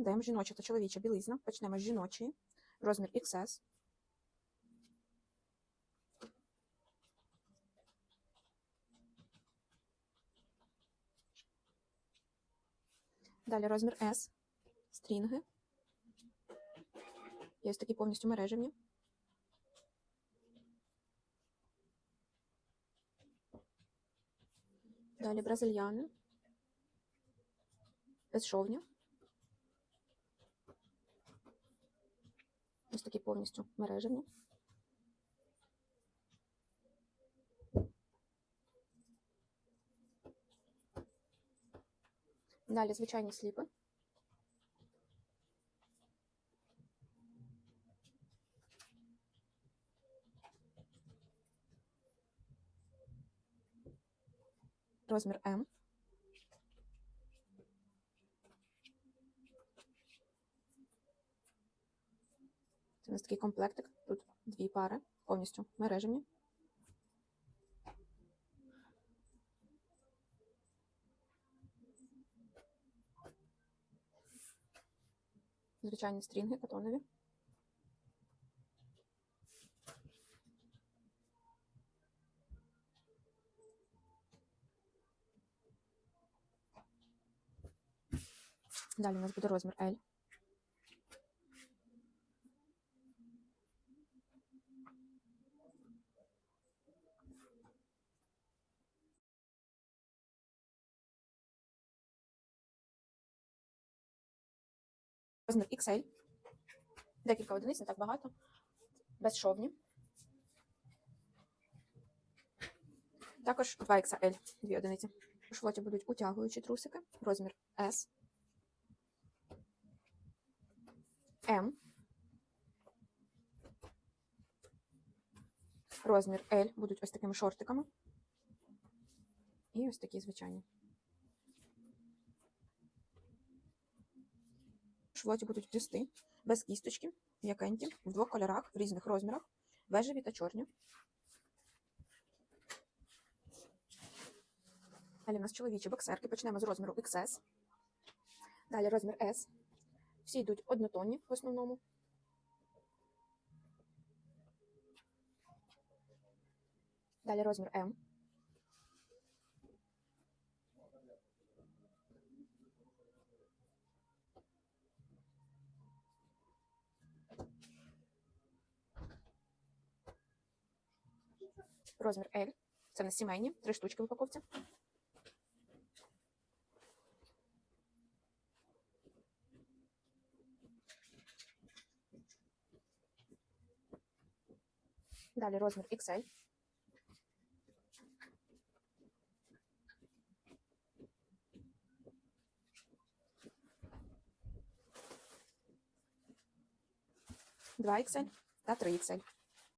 Даємо жіноча та чоловіча білизна. Почнемо з жіночої. Розмір XS. Далі розмір S. Стрінги. Є ось такі повністю мережевні. Далі бразильяни. Безшовні. Ось такі повністю мережевні. Далі звичайні сліпи. Розмір М. Це у нас такий комплектик. Тут дві пари, повністю мережевні. Звичайні стрінги катонові. Далі у нас буде розмір L. Розмір XL. Декілька одиниць, не так багато. Безшовні. Також 2XL, дві одиниці. У швоті будуть утягуючі трусики. Розмір S. М. Розмір L будуть ось такими шортиками. І ось такі звичайні. Швоті будуть бюсти без кісточки, м'якенькі, в двох кольорах, в різних розмірах, бежеві та чорні. Далі у нас чоловічі боксерки. Почнемо з розміру XS. Далі розмір S. Всі йдуть однотонні в основному. Далі розмір М. Розмір L. Це на сімейні, три штучки в упаковці. Далі розмір XL. Два XL та 3 XL.